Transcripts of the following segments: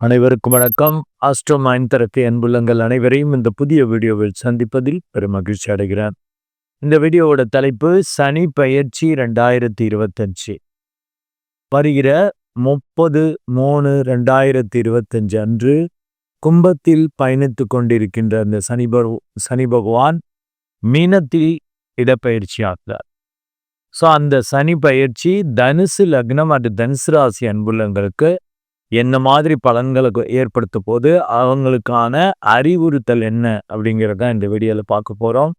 அனைவருக்கும் வணக்கம். Astro mind therapy அன்புள்ளங்கள் அனைவரையும் இந்த புதிய வீடியோவில் சந்திப்பதில் பெரும் மகிழ்ச்சி அடைகிறேன். இந்த வீடியோவோட தலைப்பு சனி பயிற்சி ரெண்டாயிரத்தி இருபத்தஞ்சு. வருகிற முப்பது மூணு ரெண்டாயிரத்தி இருபத்தஞ்சு அன்று கும்பத்தில் பயணித்து கொண்டிருக்கின்ற அந்த சனி சனி பகவான் மீனத்தில் இடப்பயிற்சி ஆகிறார் ஸோ அந்த சனி பயிற்சி தனுசு லக்னம் அது தனுசு ராசி அன்புள்ளங்களுக்கு என்ன மாதிரி பலன்களை ஏற்படுத்த போது அவங்களுக்கான அறிவுறுத்தல் என்ன அப்படிங்கிறத இந்த வீடியோவில் பார்க்க போகிறோம்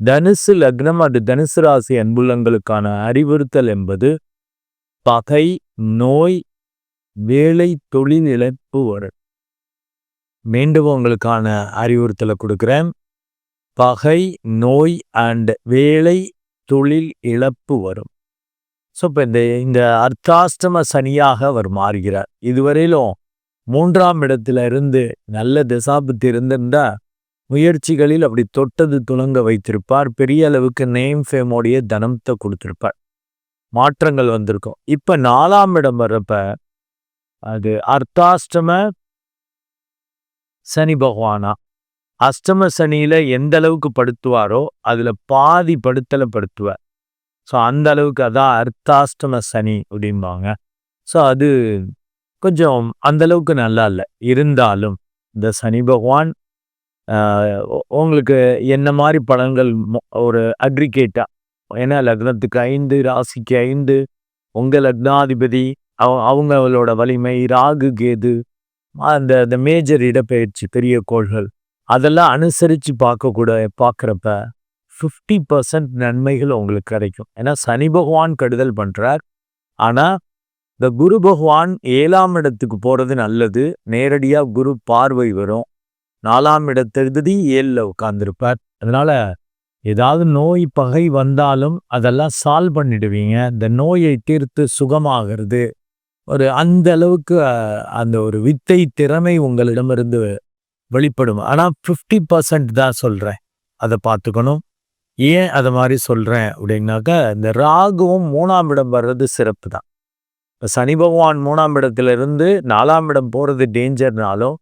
தனுசு லக்னம் அது தனுசு ராசி அன்புள்ளங்களுக்கான அறிவுறுத்தல் என்பது பகை நோய் வேலை தொழில் இழப்பு வரும் மீண்டும் உங்களுக்கான அறிவுறுத்தலை கொடுக்குறேன். பகை நோய் அண்ட் வேலை தொழில் இழப்பு வரும். ஸோ இப்போ இந்த இந்த அர்த்தாஷ்டம சனியாக அவர் மாறுகிறார். இதுவரையிலும் மூன்றாம் இடத்துல இருந்து நல்ல திசாபுத்தி இருந்திருந்தா முயற்சிகளில் அப்படி தொட்டது துலங்க வைத்திருப்பார். பெரிய அளவுக்கு நேம் ஃபேமோடைய தனத்தை கொடுத்துருப்பார். மாற்றங்கள் வந்திருக்கும். இப்போ நாலாம் இடம் வர்றப்ப அது அர்த்தாஷ்டம சனி பகவானா. அஷ்டம சனியில எந்த அளவுக்கு படுத்துவாரோ அதுல பாதி படுத்தலை படுத்துவார். ஸோ அந்த அளவுக்கு அதான் அர்த்தாஷ்டம சனி அப்படிம்பாங்க. ஸோ அது கொஞ்சம் அந்தளவுக்கு நல்லா இல்லை. இருந்தாலும் இந்த சனி பகவான் உங்களுக்கு என்ன மாதிரி படங்கள் ஒரு அக்ரிகேட்டாக ஏன்னா லக்னத்துக்கு ஐந்து ராசிக்கு ஐந்து உங்கள் லக்னாதிபதி அவ அவங்களோட வலிமை ராகு கேது அந்த அந்த மேஜர் இடப்பெயர்ச்சி பெரிய கோள்கள் அதெல்லாம் அனுசரித்து பார்க்கக்கூட பார்க்குறப்ப ஃபிஃப்டி பர்சன்ட் நன்மைகள் உங்களுக்கு கிடைக்கும். ஏன்னா சனி பகவான் கெடுதல் பண்ணுறார் ஆனால் இந்த குரு பகவான் ஏழாம் இடத்துக்கு போகிறது நல்லது. நேரடியாக குரு பார்வை வரும். நாலாம் இடத்தெழுதி ஏழில் உட்காந்துருப்பார் அதனால் ஏதாவது நோய் பகை வந்தாலும் அதெல்லாம் சால்வ் பண்ணிடுவீங்க. இந்த நோயை தீர்த்து சுகமாகிறது ஒரு அந்த அளவுக்கு அந்த ஒரு வித்தை திறமை உங்களிடமிருந்து வெளிப்படும். ஆனால் ஃபிஃப்டி பர்சன்ட் தான் சொல்கிறேன் அதை பார்த்துக்கணும். ஏன் அதை மாதிரி சொல்கிறேன் அப்படின்னாக்கா இந்த ராகுவும் மூணாம் இடம் வர்றது சிறப்பு தான். இப்போ சனி பகவான் மூணாம் இடத்துல இருந்து நாலாம் இடம் போகிறது டேஞ்சர்னாலும்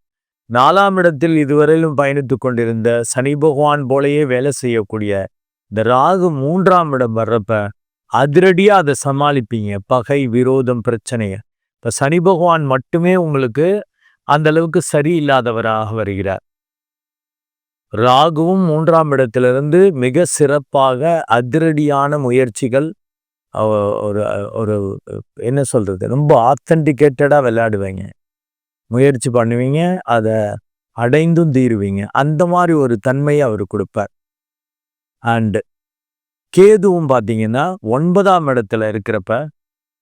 நாலாம் இடத்தில் இதுவரையிலும் பயணித்து கொண்டிருந்த சனி பகவான் போலேயே வேலை செய்யக்கூடிய இந்த ராகு மூன்றாம் இடம் வர்றப்ப அதிரடியாக அதை சமாளிப்பீங்க. பகை விரோதம் பிரச்சனையை. இப்போ சனி பகவான் மட்டுமே உங்களுக்கு அந்த அளவுக்கு சரியில்லாதவராக வருகிறார். ராகுவும் மூன்றாம் இடத்திலிருந்து மிக சிறப்பாக அதிரடியான முயற்சிகள் ஒரு ஒரு என்ன சொல்கிறது ரொம்ப ஆத்தன்டிகேட்டடாக விளையாடுவீங்க. முயற்சி பண்ணுவீங்க அதை அடைந்தும் தீருவீங்க. அந்த மாதிரி ஒரு தன்மையை அவர் கொடுப்பார். அண்டு கேதுவும் பார்த்தீங்கன்னா ஒன்பதாம் இடத்துல இருக்கிறப்ப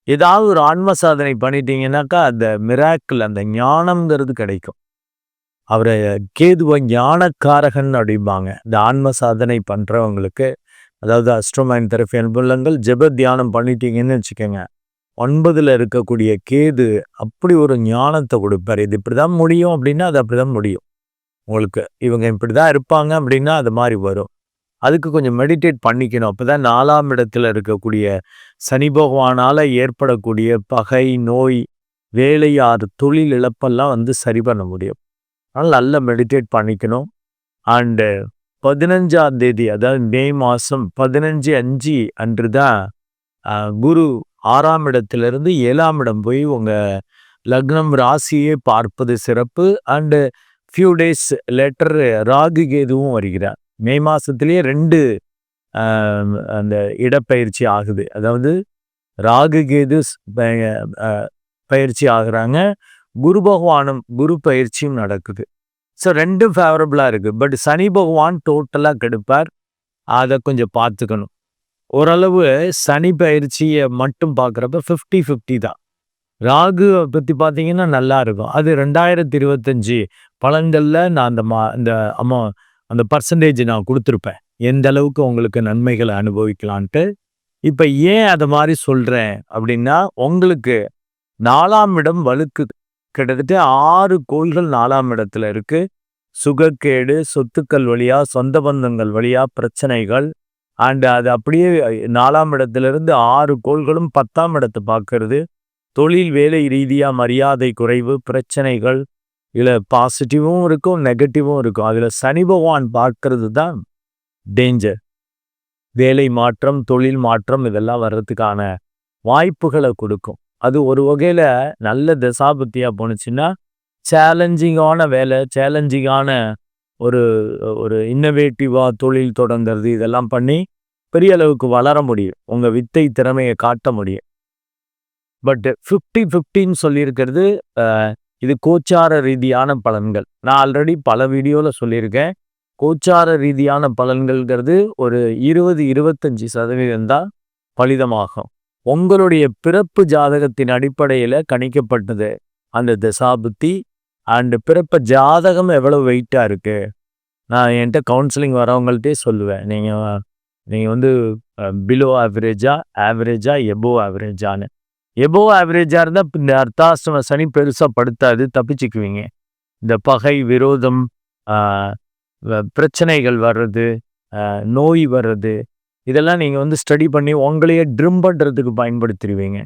ஏதாவது ஒரு ஆன்ம சாதனை பண்ணிட்டீங்கன்னாக்கா அந்த மிராக்கிள் அந்த ஞானம்ங்கிறது கிடைக்கும். அவரை கேதுவ ஞானக்காரகன் அப்படிம்பாங்க. இந்த ஆன்ம சாதனை பண்ணுறவங்களுக்கு அதாவது அஸ்ட்ரோமைன் தெரப்பி அனுபவங்கள் ஜெப தியானம் பண்ணிட்டீங்கன்னு வச்சுக்கோங்க. ஒன்பதில் இருக்கக்கூடிய கேது அப்படி ஒரு ஞானத்தை கொடுப்பார். இது இப்படி தான் முடியும் அப்படின்னா அது அப்படி தான் முடியும். உங்களுக்கு இவங்க இப்படி தான் இருப்பாங்க அப்படின்னா அது மாதிரி வரும். அதுக்கு கொஞ்சம் மெடிடேட் பண்ணிக்கணும். அப்போ தான் நாலாம் இடத்துல இருக்கக்கூடிய சனி பகவானால் ஏற்படக்கூடிய பகை நோய் வேலையார் தொழில் இழப்பெல்லாம் வந்து சரி பண்ண முடியும். அதனால் நல்லா மெடிடேட் பண்ணிக்கணும். அண்டு பதினஞ்சாம் தேதி அதாவது மே மாதம் பதினஞ்சு அஞ்சு அன்று தான் குரு ஆறாம் இடத்திலிருந்து ஏழாம் இடம் போய் உங்கள் லக்னம் ராசியே பார்ப்பது சிறப்பு. And few days later Rahu கேதுவும் வருகிறார். மே மாதத்துலேயே ரெண்டு அந்த இடப்பயிற்சி ஆகுது. அதாவது ராகு கேது பயிற்சி ஆகுறாங்க. குரு பகவானும் குரு பயிற்சியும் நடக்குது. ஸோ ரெண்டும் ஃபேவரபுளாக இருக்குது பட் சனி பகவான் டோட்டலாக கெடுப்பார். அதை கொஞ்சம் பார்த்துக்கணும். ஓரளவு சனி பயிற்சியை மட்டும் பார்க்குறப்ப ஃபிஃப்டி ஃபிஃப்டி தான். ராகு பற்றி பார்த்தீங்கன்னா நல்லா இருக்கும். அது ரெண்டாயிரத்தி இருபத்தஞ்சி பழங்களில் நான் அந்த மா இந்த அம்மா அந்த பர்சன்டேஜ் நான் கொடுத்துருப்பேன். எந்த அளவுக்கு உங்களுக்கு நன்மைகளை அனுபவிக்கலான்ட்டு. இப்போ ஏன் அதை மாதிரி சொல்கிறேன் அப்படின்னா உங்களுக்கு நாலாம் இடம் வலுக்குது. கிட்டத்தட்ட ஆறு கோள்கள் நாலாம் இடத்துல இருக்கு. சுகக்கேடு சொத்துக்கள் வழியா சொந்த பந்தங்கள் வழியா பிரச்சனைகள். அண்ட் அது அப்படியே நாலாம் இடத்துல இருந்து ஆறு கோள்களும் பத்தாம் இடத்தை பார்க்கறது. தொழில் வேலை ரீதியா மரியாதை குறைவு பிரச்சனைகள். இதுல பாசிட்டிவும் இருக்கும் நெகட்டிவும் இருக்கும். அதுல சனி பகவான் பார்க்கறது தான் டேஞ்சர் வேலை மாற்றம் தொழில் மாற்றம் இதெல்லாம் வர்றதுக்கான வாய்ப்புகளை கொடுக்கும். அது ஒரு வகையில் நல்ல தசாபத்தியா போணுச்சுன்னா சேலஞ்சிங்கான வேலை சேலஞ்சிங்கான ஒரு ஒரு இன்னோவேட்டிவாக தொழில் தொடங்குறது இதெல்லாம் பண்ணி பெரிய அளவுக்கு வளர முடியும். உங்கள் வித்தை திறமையை காட்ட முடியும். பட் ஃபிஃப்டி ஃபிஃப்டின்னு சொல்லியிருக்கிறது இது கோச்சார ரீதியான பலன்கள். நான் ஆல்ரெடி பல வீடியோவில் சொல்லியிருக்கேன். கோச்சார ரீதியான பலன்கள்ங்கிறது ஒரு இருபது இருபத்தஞ்சி சதவீதம் தான் பலிதமாகும். உங்களுடைய பிறப்பு ஜாதகத்தின் அடிப்படையில் கணிக்கப்பட்டது. அந்த தசாபுத்தி அண்டு பிறப்ப ஜாதகம் எவ்வளோ வெயிட்டாக இருக்குது நான் என்கிட்ட கவுன்சிலிங் வரவங்கள்ட்டே சொல்லுவேன். நீங்கள் நீங்கள் வந்து பிலோ ஆவரேஜா ஆவரேஜா எபோ ஆவரேஜான்னு எபோ ஆவரேஜாக இருந்தால் இந்த அர்த்தாசிரம சனி பெருசாக படுத்தாது தப்பிச்சுக்குவீங்க. இந்த பகை விரோதம் பிரச்சனைகள் வர்றது நோய் வர்றது இதெல்லாம் நீங்கள் வந்து ஸ்டடி பண்ணி உங்களையே ட்ரிம் பண்ணுறதுக்கு பயன்படுத்திடுவீங்க.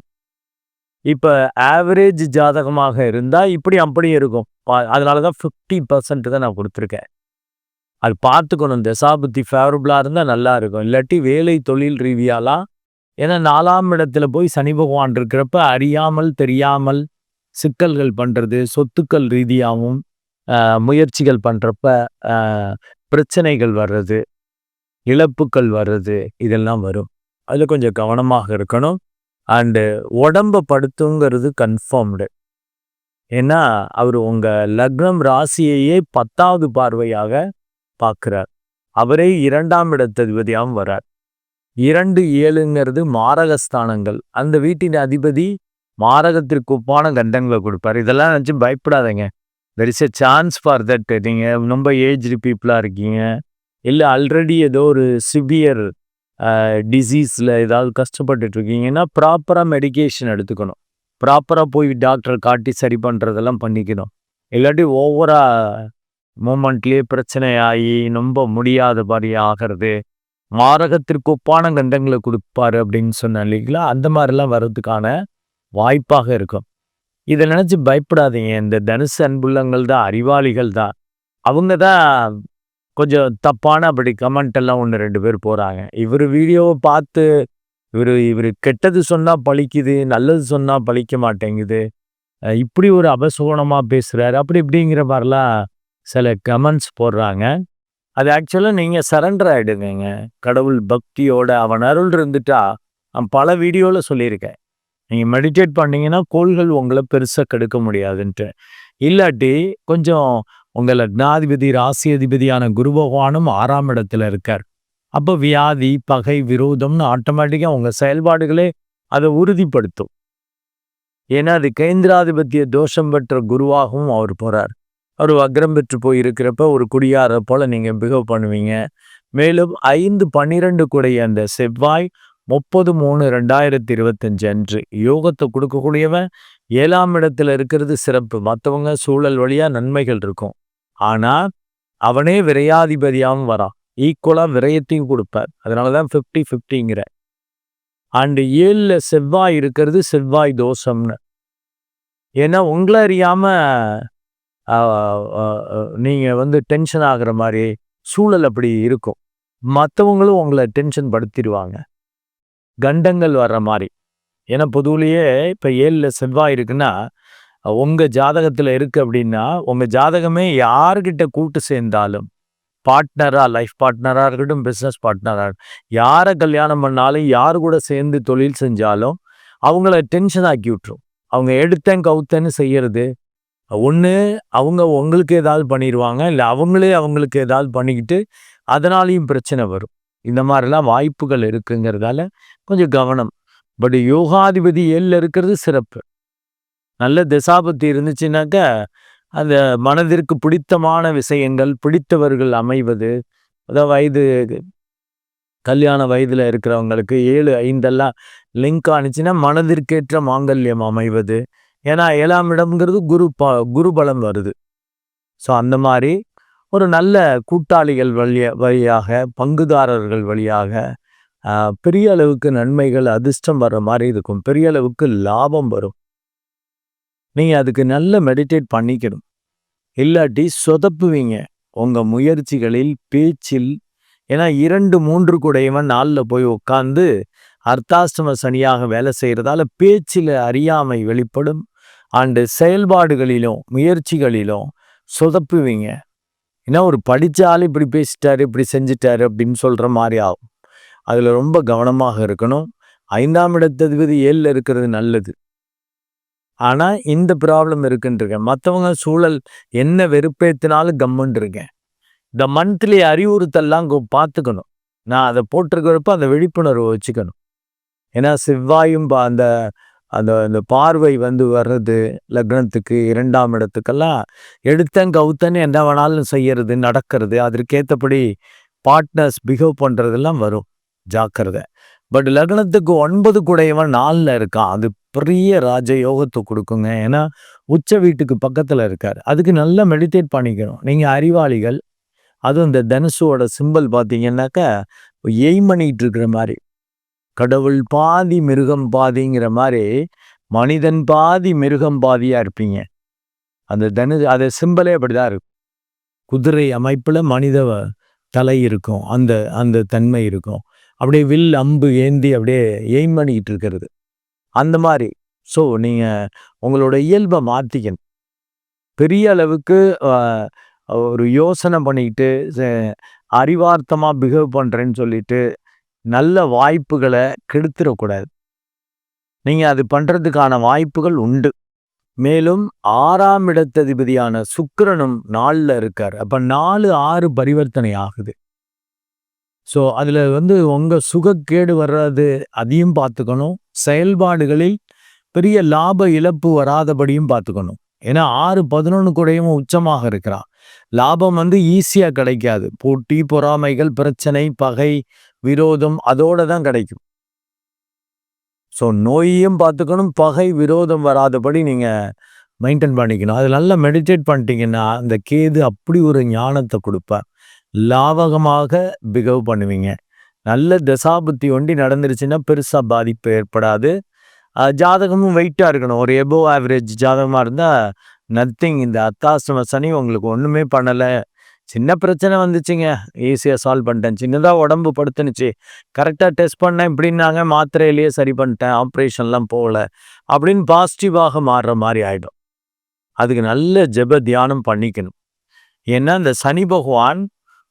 இப்போ ஆவரேஜ் ஜாதகமாக இருந்தால் இப்படி அப்படி இருக்கும். அதனால தான் ஃபிஃப்டி பர்சன்ட் தான் நான் கொடுத்துருக்கேன். அது பார்த்துக்கணும். தசாபுத்தி ஃபேவரபுளாக இருந்தால் நல்லா இருக்கும். இல்லாட்டி வேலை தொழில் ரீதியாலாம் ஏன்னா நாலாம் இடத்துல போய் சனி பகவான் இருக்கிறப்ப அறியாமல் தெரியாமல் சிக்கல்கள் பண்ணுறது சொத்துக்கள் ரீதியாகவும் முயற்சிகள் பண்ணுறப்ப பிரச்சனைகள் வர்றது இழப்புக்கள் வர்றது இதெல்லாம் வரும். அதில் கொஞ்சம் கவனமாக இருக்கணும். அண்டு உடம்ப படுத்துங்கிறது கன்ஃபார்ம்டு ஏன்னா அவர் உங்கள் லக்னம் ராசியையே பத்தாவது பார்வையாக பார்க்குறார். அவரே இரண்டாம் இடத்ததிபதியாகவும் வரார் இரண்டு ஏழுங்கிறது மாரகஸ்தானங்கள். அந்த வீட்டின் அதிபதி மாரகத்திற்கு ஒப்பான கண்டங்களை கொடுப்பார். இதெல்லாம் நினச்சி பயப்படாதீங்க. There is a chance for that நீங்கள் ரொம்ப ஏஜ்டு பீப்புளாக இருக்கீங்க. இல்லை ஆல்ரெடி ஏதோ ஒரு சிவியர் டிசீஸில் ஏதாவது கஷ்டப்பட்டுட்டு இருக்கீங்கன்னா ப்ராப்பராக மெடிகேஷன் எடுத்துக்கணும். ப்ராப்பராக போய் டாக்டரை காட்டி சரி பண்ணுறதெல்லாம் பண்ணிக்கணும். இல்லாட்டி ஓவராக மூமெண்ட்லேயே பிரச்சனை ஆகி ரொம்ப முடியாத மாதிரி ஆகிறது மாரகத்திற்கு ஒப்பான கண்டங்களை கொடுப்பாரு அப்படின்னு சொன்னேன் இல்லைங்களா? அந்த மாதிரிலாம் வர்றதுக்கான வாய்ப்பாக இருக்கும். இதை நினச்சி பயப்படாதீங்க. இந்த தனுசு அன்புள்ளங்கள் தான் அறிவாளிகள் தான் அவங்க தான் கொஞ்சம் தப்பான அப்படி கமெண்ட் எல்லாம் ஒன்று ரெண்டு பேர் போகிறாங்க இவர் வீடியோவை பார்த்து இவர் இவர் கெட்டது சொன்னால் பழிக்குது நல்லது சொன்னால் பழிக்க மாட்டேங்குது. இப்படி ஒரு அபசோகனமாக பேசுகிறாரு அப்படி இப்படிங்கிற மாதிரிலாம் சில கமெண்ட்ஸ் போடுறாங்க. அது ஆக்சுவலாக நீங்கள் சரண்டர் ஆகிடுங்க கடவுள் பக்தியோட அவன் அருள் இருந்துட்டா நான் பல வீடியோவில் சொல்லியிருக்கேன். நீங்கள் மெடிடேட் பண்ணீங்கன்னா கோள்கள் உங்களை பெருசாக கெடுக்க முடியாதுன்ட்டு. இல்லாட்டி கொஞ்சம் உங்கள் லக்னாதிபதி ராசி அதிபதியான குரு பகவானும் ஆறாம் இடத்துல இருக்கார். அப்போ வியாதி பகை விரோதம்னு ஆட்டோமேட்டிக்காக உங்கள் செயல்பாடுகளே அதை உறுதிப்படுத்தும். ஏன்னா அது கேந்திராதிபத்திய தோஷம் பெற்ற குருவாகவும் அவர் போகிறார் அவர் வக்ரம் பெற்று போய் இருக்கிறப்ப ஒரு குடியார போல நீங்கள் பிஹேவ் பண்ணுவீங்க. மேலும் ஐந்து பன்னிரெண்டு கூடிய அந்த செவ்வாய் முப்பது மூணு ரெண்டாயிரத்தி இருபத்தஞ்சு அன்று யோகத்தை கொடுக்கக்கூடியவன் ஏழாம் இடத்துல இருக்கிறது சிறப்பு. மற்றவங்க சூழல் வழியாக நன்மைகள் இருக்கும். ஆனால் அவனே விரையாதிபதியாகவும் வரான் ஈக்குவலாக விரயத்தையும் கொடுப்பார். அதனால தான் ஃபிஃப்டி ஃபிஃப்டிங்கிற அண்டு ஏழில் செவ்வாய் இருக்கிறது செவ்வாய் தோஷம்னு. ஏன்னா உங்களை அறியாமல் நீங்கள் வந்து டென்ஷன் ஆகிற மாதிரி சூழல் அப்படி இருக்கும். மற்றவங்களும் உங்களை டென்ஷன் படுத்திடுவாங்க. கண்டங்கள் வர்ற மாதிரி. ஏன்னா பொதுவிலேயே இப்போ ஏழில் செவ்வாய் இருக்குன்னா உங்கள் ஜாதகத்தில் இருக்குது அப்படின்னா உங்கள் ஜாதகமே யார்கிட்ட கூட்டு சேர்ந்தாலும் பார்ட்னராக லைஃப் பார்ட்னராக இருக்கட்டும் பிஸ்னஸ் பார்ட்னராக யாரை கல்யாணம் பண்ணாலும் யார் கூட சேர்ந்து தொழில் செஞ்சாலும் அவங்கள டென்ஷன் ஆக்கி விட்டுரும். அவங்க எடுத்தேன் கவுத்தேன்னு செய்கிறது ஒன்று அவங்க உங்களுக்கு ஏதாவது பண்ணிடுவாங்க இல்லை அவங்களே அவங்களுக்கு ஏதாவது பண்ணிக்கிட்டு அதனாலையும் பிரச்சனை வரும். இந்த மாதிரிலாம் வாய்ப்புகள் இருக்குங்கிறதால கொஞ்சம் கவனம். பட் யோகாதிபதி ஏழில் இருக்கிறது சிறப்பு. நல்ல திசாபத்தி இருந்துச்சுனாக்க அந்த மனதிற்கு பிடித்தமான விஷயங்கள் பிடித்தவர்கள் அமைவது அதாவது வயது கல்யாண வயதில் இருக்கிறவங்களுக்கு ஏழு ஐந்தெல்லாம் லிங்க் ஆனிச்சுன்னா மனதிற்கேற்ற மாங்கல்யம் அமைவது. ஏன்னா ஏழாம் இடம்ங்கிறது குரு ப குரு பலம் வருது. ஸோ அந்த மாதிரி ஒரு நல்ல கூட்டாளிகள் வழிய வழியாக பங்குதாரர்கள் வழியாக பெரிய அளவுக்கு நன்மைகள் அதிர்ஷ்டம் வர்ற மாதிரி இருக்கும். பெரிய அளவுக்கு லாபம் வரும். நீங்கள் அதுக்கு நல்ல மெடிடேட் பண்ணிக்கணும். இல்லாட்டி சொதப்புவீங்க. உங்கள் முயற்சிகளில் பேச்சில் ஏன்னா இரண்டு மூன்று கூடையவன் நாளில் போய் உட்காந்து அர்த்தாஷ்டம சனியாக வேலை செய்கிறதால பேச்சில் அறியாமை வெளிப்படும். அண்டு செயல்பாடுகளிலும் முயற்சிகளிலும் சொதப்புவீங்க. ஏன்னா ஒரு படித்தாலும் இப்படி பேசிட்டாரு இப்படி செஞ்சிட்டாரு அப்படின்னு சொல்கிற மாதிரி ஆகும். அதில் ரொம்ப கவனமாக இருக்கணும். ஐந்தாம் இடத்ததிபதி ஏழில் இருக்கிறது நல்லது. ஆனால் இந்த ப்ராப்ளம் இருக்குன்றிருக்கேன் மற்றவங்க சூழல் என்ன வெறுப்பேத்தினாலும் கம்முன்னு இருக்கேன். இந்த மந்த்லி அறிவுறுத்தல்லாம் பார்த்துக்கணும் நான் அதை போட்டிருக்கிறப்ப அந்த விழிப்புணர்வை வச்சுக்கணும். ஏன்னா செவ்வாயும் அந்த அந்த அந்த பார்வை வந்து வர்றது லக்னத்துக்கு இரண்டாம் இடத்துக்கெல்லாம் எடுத்தன் கவுத்தன்னு என்ன வேணாலும் செய்யறது நடக்கிறது அதற்கேற்றபடி பார்ட்னர்ஸ் பிஹேவ் பண்ணுறதெல்லாம் வரும். ஜாக்கிரதை. பட் லக்னத்துக்கு ஒன்பது குடையவன் நாளில் இருக்கான். அது பெரிய ராஜ யோகத்தை கொடுக்குங்க. ஏன்னா உச்ச வீட்டுக்கு பக்கத்தில் இருக்கார். அதுக்கு நல்லா மெடிடேட் பண்ணிக்கணும். நீங்கள் அறிவாளிகள். அதுவும் இந்த தனுஷோட சிம்பிள் பார்த்தீங்கன்னாக்கா எய்ம் பண்ணிட்டு இருக்கிற மாதிரி. கடவுள் பாதி மிருகம் பாதிங்கிற மாதிரி மனிதன் பாதி மிருகம் பாதியாக இருப்பீங்க. அந்த தனு அதை சிம்பிளே அப்படிதான் இருக்கும். குதிரை அமைப்பில் மனித தலை இருக்கும். அந்த அந்த தன்மை இருக்கும். அப்படியே வில் அம்பு ஏந்தி அப்படியே எய்ம் பண்ணிக்கிட்டு இருக்கிறது. அந்த மாதிரி ஸோ நீங்கள் உங்களோட இயல்பை மாற்றிக்கணும் பெரிய அளவுக்கு ஒரு யோசனை பண்ணிக்கிட்டு அறிவார்த்தமாக பிஹேவ் பண்ணுறேன்னு சொல்லிட்டு நல்ல வாய்ப்புகளை கெடுத்துடக்கூடாது. நீங்கள் அது பண்ணுறதுக்கான வாய்ப்புகள் உண்டு. மேலும் ஆறாம் இடத்ததிபதியான சுக்கரனும் நாளில் இருக்கார். அப்போ நாலு ஆறு பரிவர்த்தனை ஆகுது. ஸோ அதில் வந்து உங்கள் சுகக்கேடு வர்றது அதையும் பார்த்துக்கணும் செயல்பாடுகளில் பெரிய லாப இழப்பு வராதபடியும் பார்த்துக்கணும். ஏன்னா ஆறு பதினொன்று கூடையும் உச்சமாக இருக்கிறான் லாபம் வந்து ஈஸியாக கிடைக்காது. போட்டி பொறாமைகள் பிரச்சனை பகை விரோதம் அதோட தான் கிடைக்கும். ஸோ நோயையும் பார்த்துக்கணும் பகை விரோதம் வராதபடி நீங்கள் மெயின்டைன் பண்ணிக்கணும். அது நல்லா மெடிடேட் பண்ணிட்டீங்கன்னா அந்த கேது அப்படி ஒரு ஞானத்தை கொடுப்பேன் லாபகமாக பிகவ் பண்ணுவீங்க. நல்ல தசாபுத்தி ஒண்டி நடந்துருச்சுன்னா பெருசாக பாதிப்பு ஏற்படாது. ஜாதகமும் வெயிட்டாக இருக்கணும். ஒரு எபோ ஆவரேஜ் ஜாதகமாக இருந்தால் நத்திங் இந்த அத்தாசிரம சனி உங்களுக்கு ஒன்றுமே பண்ணலை. சின்ன பிரச்சனை வந்துச்சுங்க. ஈஸியாக சால்வ் பண்ணிட்டேன். சின்னதாக உடம்பு படுத்துனுச்சு. கரெக்டாக டெஸ்ட் பண்ணேன் இப்படின்னாங்க மாத்திரையிலேயே சரி பண்ணிட்டேன். ஆப்ரேஷன்லாம் போகல. அப்படின்னு பாசிட்டிவாக மாறுற மாதிரி ஆகிடும் அதுக்கு நல்ல ஜெப தியானம் பண்ணிக்கணும். ஏன்னா இந்த சனி பகவான்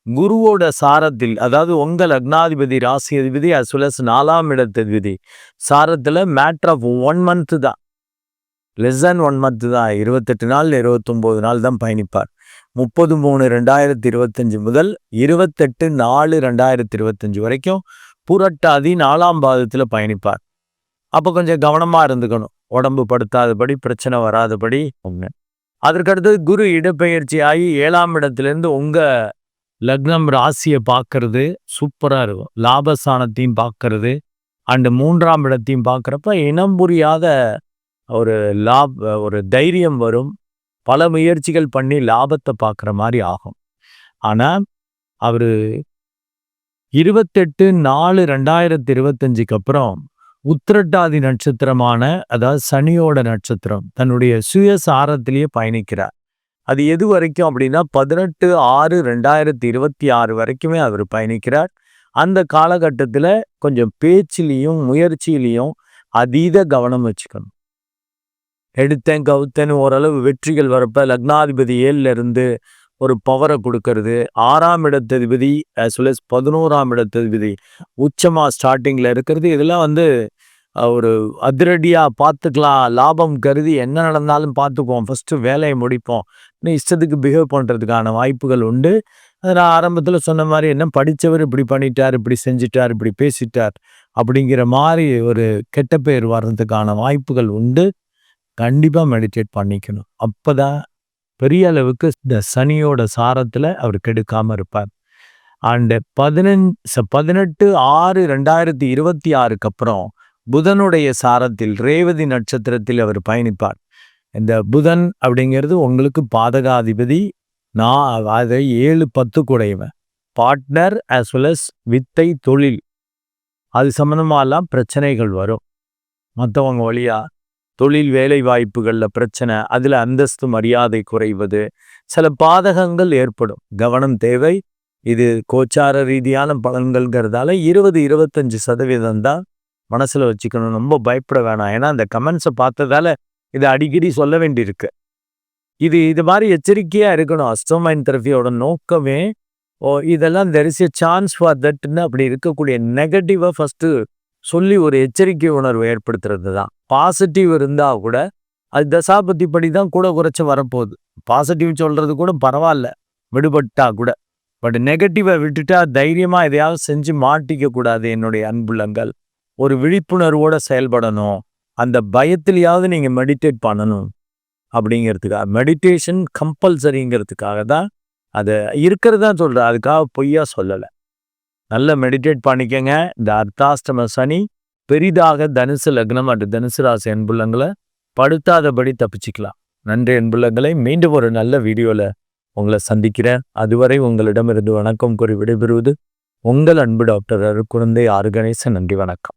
குருவோட சாரத்தில் அதாவது உங்கள் லக்னாதிபதி ராசி அதிபதி அஸ் வெல் அஸ் நாலாம் இடத்ததிபதி சாரத்தில் மேட்ரு ஆஃப் ஒன் மந்த்து தான். லெஸ் தேன் ஒன் மந்த்து தான். இருபத்தெட்டு நாள் இருபத்தொம்போது நாள் தான் பயணிப்பார். முப்பது மூணு ரெண்டாயிரத்தி இருபத்தஞ்சு முதல் இருபத்தெட்டு நாலு ரெண்டாயிரத்தி இருபத்தஞ்சு வரைக்கும் புரட்டாதி நாலாம் பாதத்தில் பயணிப்பார். அப்போ கொஞ்சம் கவனமாக இருந்துக்கணும். உடம்பு படுத்தாதபடி பிரச்சனை வராதபடி. ஒன்று அதற்கடுத்து குரு இடப்பெயர்ச்சி ஆகி ஏழாம் இடத்துலேருந்து உங்கள் லக்னம் ராசியை பார்க்கறது சூப்பராக இருக்கும். லாபஸ்தானத்தையும் பார்க்கறது. அண்டு மூன்றாம் இடத்தையும் பார்க்குறப்ப இனம் புரியாத ஒரு லாப் ஒரு தைரியம் வரும். பல முயற்சிகள் பண்ணி லாபத்தை பார்க்குற மாதிரி ஆகும். ஆனால் அவர் இருபத்தெட்டு நாலு ரெண்டாயிரத்தி இருபத்தஞ்சுக்கு அப்புறம் உத்திரட்டாதி நட்சத்திரமான அதாவது சனியோட நட்சத்திரம் தன்னுடைய சுயசாரத்திலேயே பயணிக்கிறார். அது எது வரைக்கும் அப்படின்னா பதினெட்டு ஆறு ரெண்டாயிரத்தி இருபத்தி ஆறு வரைக்குமே அவர் பயணிக்கிறார். அந்த காலகட்டத்தில் கொஞ்சம் பேச்சிலையும் முயற்சியிலையும் அதீத கவனம் வச்சுக்கணும். எடுத்தேன் கவுத்தேன்னு ஓரளவு வெற்றிகள் வரப்ப லக்னாதிபதி ஏழில் இருந்து ஒரு பவரை கொடுக்கறது ஆறாம் இடத்ததிபதி ஆஸ் வெல் அஸ் பதினோராம் இடத்ததிபதி உச்சமாக ஸ்டார்டிங்கில் இருக்கிறது இதெல்லாம் வந்து ஒரு அதிரடியாக பார்த்துக்கலாம் லாபம் கருதி என்ன நடந்தாலும் பார்த்துக்குவோம். ஃபஸ்ட்டு வேலையை முடிப்போம். இன்னும் இஷ்டத்துக்கு பிஹேவ் பண்ணுறதுக்கான வாய்ப்புகள் உண்டு. அதை நான் ஆரம்பத்தில் சொன்ன மாதிரி என்ன படித்தவர் இப்படி பண்ணிட்டார் இப்படி செஞ்சிட்டார் இப்படி பேசிட்டார் அப்படிங்கிற மாதிரி ஒரு கெட்ட பேர் வர்றதுக்கான வாய்ப்புகள் உண்டு. கண்டிப்பாக மெடிடேட் பண்ணிக்கணும். அப்போ தான் பெரிய அளவுக்கு இந்த சனியோட சாரத்தில் அவர் கெடுக்காமல் இருப்பார். அண்டு பதினஞ்சு பதினெட்டு ஆறு ரெண்டாயிரத்தி இருபத்தி ஆறுக்கு அப்புறம் புதனுடைய சாரத்தில் ரேவதி நட்சத்திரத்தில் அவர் பயணிப்பார். இந்த புதன் அப்படிங்கிறது உங்களுக்கு பாதகாதிபதி நான் அதை ஏழு பத்து குடையவன் பார்ட்னர் ஆஸ் வெல் அஸ் வித்தை தொழில். அது சம்மந்தமாகலாம் பிரச்சனைகள் வரும். மற்றவங்க வழியா தொழில் வேலை வாய்ப்புகளில் பிரச்சனை அதில் அந்தஸ்து மரியாதை குறைவது சில பாதகங்கள் ஏற்படும். கவனம் தேவை. இது கோச்சார ரீதியான பலன்கள்ங்கிறதால இருபது இருபத்தஞ்சு சதவீதம் தான் மனசில் வச்சுக்கணும். ரொம்ப பயப்பட வேணாம். ஏன்னா அந்த கமெண்ட்ஸை பார்த்ததால இதை அடிக்கடி சொல்ல வேண்டியிருக்கு. இது இது மாதிரி எச்சரிக்கையாக இருக்கணும். அஸ்டோமைன் தெரபியோட நோக்கமே ஓ இதெல்லாம் there is a chance for தட்னு அப்படி இருக்கக்கூடிய நெகட்டிவாக ஃபஸ்ட்டு சொல்லி ஒரு எச்சரிக்கை உணர்வு ஏற்படுத்துறது தான். பாசிட்டிவ் இருந்தால் கூட அது தசாபதி படி தான் கூட குறைச்சி வரப்போகுது. பாசிட்டிவ் சொல்கிறது கூட பரவாயில்ல. விடுபட்டா கூட. பட் நெகட்டிவை விட்டுட்டா தைரியமாக எதையாவது செஞ்சு மாட்டிக்க கூடாது என்னுடைய அன்புள்ளங்கள் ஒரு விழிப்புணர்வோட செயல்படணும். அந்த பயத்திலையாவது நீங்கள் மெடிடேட் பண்ணணும். அப்படிங்கிறதுக்காக மெடிடேஷன் கம்பல்சரிங்கிறதுக்காக தான் அது இருக்கிறதா சொல்கிறேன் அதுக்காக பொய்யா சொல்லலை. நல்ல மெடிடேட் பண்ணிக்கங்க. இந்த அர்த்தாஷ்டம சனி பெரிதாக தனுசு லக்னம் அண்டு தனுசு ராசி அன்புள்ளங்களை படுத்தாதபடி தப்பிச்சுக்கலாம். நன்றி அன்புள்ளங்களை. மீண்டும் ஒரு நல்ல வீடியோவில் உங்களை சந்திக்கிறேன். அதுவரை உங்களிடமிருந்து வணக்கம் கூறி விடைபெறுவது உங்கள் அன்பு டாக்டர் அருக்குழந்தை ஆர்கனைசன் நன்றி வணக்கம்.